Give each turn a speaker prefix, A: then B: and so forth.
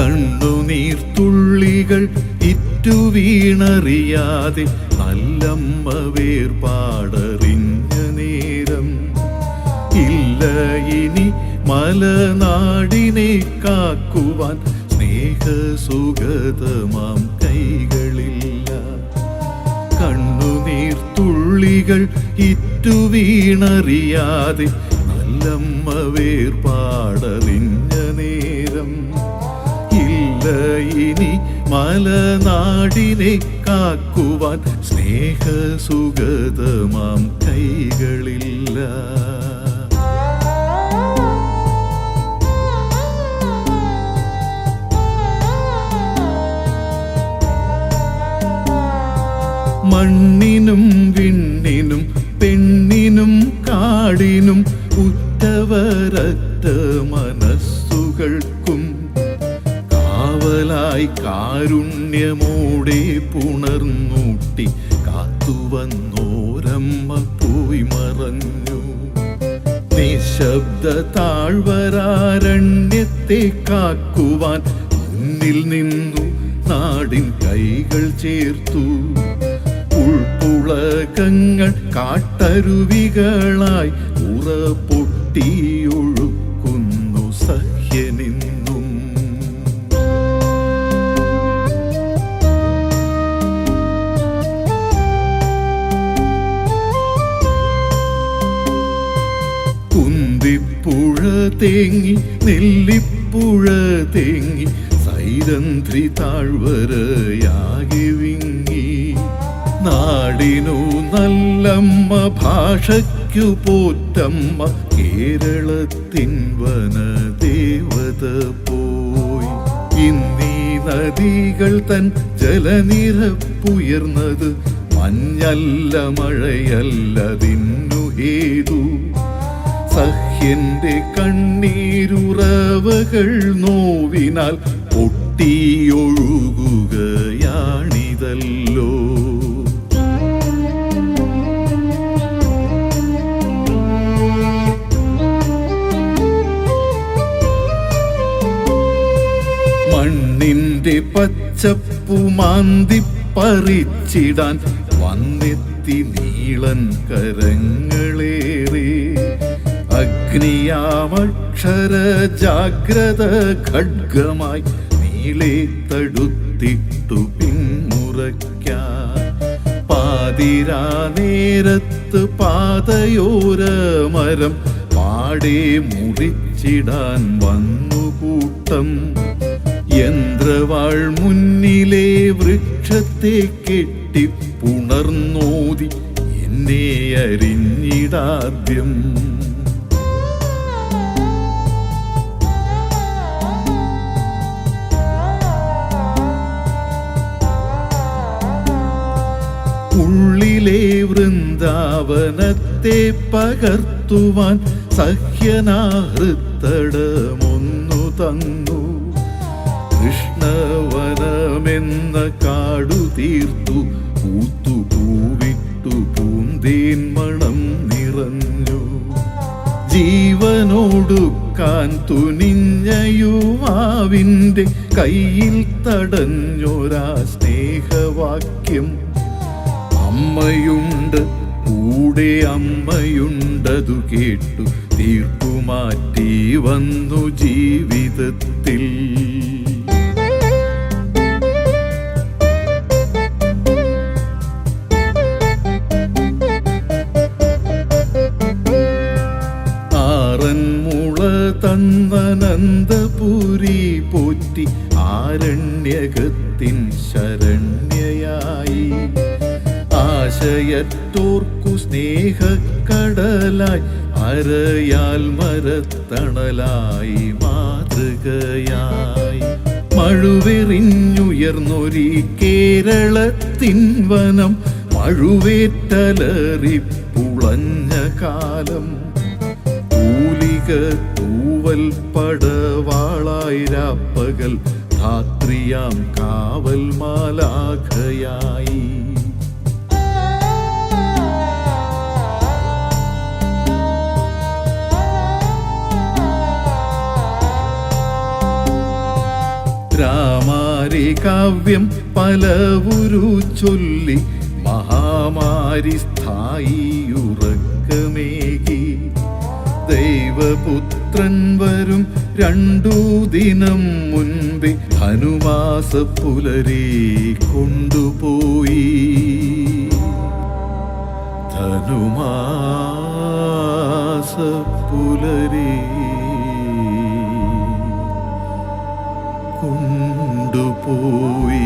A: കണ്ണുനീർത്തുള്ളികൾ ഇറ്റു വീണറിയാതെ നല്ലമ്മ വേർപാടറിഞ്ഞ നേരം. ഇല്ല ഇനി മലനാടിനെ കാക്കുവാൻ സ്നേഹസുഗതമാം കൈകളില്ല. കണ്ണുനീർത്തുള്ളികൾ ഇറ്റു വീണറിയാതെ നല്ലമ്മ വേർപാടറിഞ്ഞ ഇനി മലനാടിനെ കാക്കുവാൻ സ്നേഹസുഗതമാം കൈകളില്ല. മണ്ണിനും വിണ്ണിനും പെണ്ണിനും കാടിനും ഉറ്റവരറ്റ മനസ്സുകൾക്കും കാവലായി കാരുണ്യമോടെ പുണർന്നൂട്ടി കാത്തുവന്നോരമ്മ പോയി മറഞ്ഞു. നിശബ്ദ താഴ്വരാരണ്യത്തെ കാക്കുവാൻ മുന്നിൽ നിന്നു നാടിൻ കൈകൾ ചേർത്തു. ഉൾപ്പുളകങ്ങൾ കാട്ടരുവികളായി ഉറപ്പൊട്ടിയൊഴുക്കുന്നു തേങ്ങി നെല്ലിപ്പുഴ തേങ്ങി സൈരന്ധ്രി താഴ്വരയാകെ വിങ്ങി. നാടിനു നല്ലമ്മ ഭാഷയ്ക്കു പോറ്റമ്മ കേരളത്തിൻ വനദേവത പോയി. ഇന്നീ നദികൾ തൻ ജലനിരപ്പുയർന്നത് മഞ്ഞല്ല മഴയല്ലതിന്നു ഹേതു സഹ്യന്റെ കണ്ണീരുറവകൾ നോവിനാൽ പൊട്ടിയൊഴുകുകയാണിതല്ലോ. മണ്ണിന്റെ പച്ചപ്പുമാന്തി പറിച്ചിടാൻ വന്നെത്തി നീളൻ കരങ്ങളേറെ അഗ്നിയാമക്ഷര ജാഗ്രത ഖഡ്ഗമായി നീളെ തടുത്തിട്ടു പിന്മുറയ്ക്കാൻ പാതിരാ നേരത്ത് പാതയോര മരം പാടെ മുറിച്ചിടാൻ വന്നു കൂട്ടം യന്ത്രവാൾ മുന്നിലെ വൃക്ഷത്തെ കെട്ടി പുണർന്നോതി എന്നെ അരിഞ്ഞിടാദ്യം വൃന്ദാവനത്തെ പകർത്തുവാൻ സഹ്യനാഹൃത്തടമൊന്നു തന്നു. കൃഷ്ണവനമെന്ന കാടു തീർത്തു പൂത്തു പൂവിട്ടു പൂന്തേൻ മണം നിറഞ്ഞു. ജീവനോടുക്കാൻ തുനിഞ്ഞ യുവാവിന്റെ കയ്യിൽ തടഞ്ഞൊരാ സ്നേഹവാക്യം അമ്മയുണ്ട് കൂടെ അമ്മയുണ്ടതു കേട്ടു. തീർപ്പുമാറ്റി വന്നു ജീവിതത്തിൽ. ആറന്മുള തന്നനന്തപുരി പോറ്റി ആരണ്യകത്തിൻ ശരണ്യയായി. ആശയറ്റോർക്കു സ്നേഹക്കടലായി അരയാൽ മരത്തണലായി മാതൃകയായി. മഴുവെറിഞ്ഞുയർന്നൊരി കേരളത്തിൻ വനം മഴുവേറ്റലറി പുളഞ്ഞ കാലം. കൂലിക തൂവൽ പടവാളായി രാപ്പകൽ ധാത്രിയാം കാവൽ മാലാഖയായി നിദ്രാമാരി കാവ്യം പലവുരു ചൊല്ലി മഹാമാരി സ്ഥായിയുറക്കമേകി. ദൈവപുത്രൻ വരും രണ്ടു ദിനം മുൻപേ ധനുമാസ പുലരി കൊണ്ടുപോയി. ധനുമാസ പുലരി കൊണ്ടുപോയി.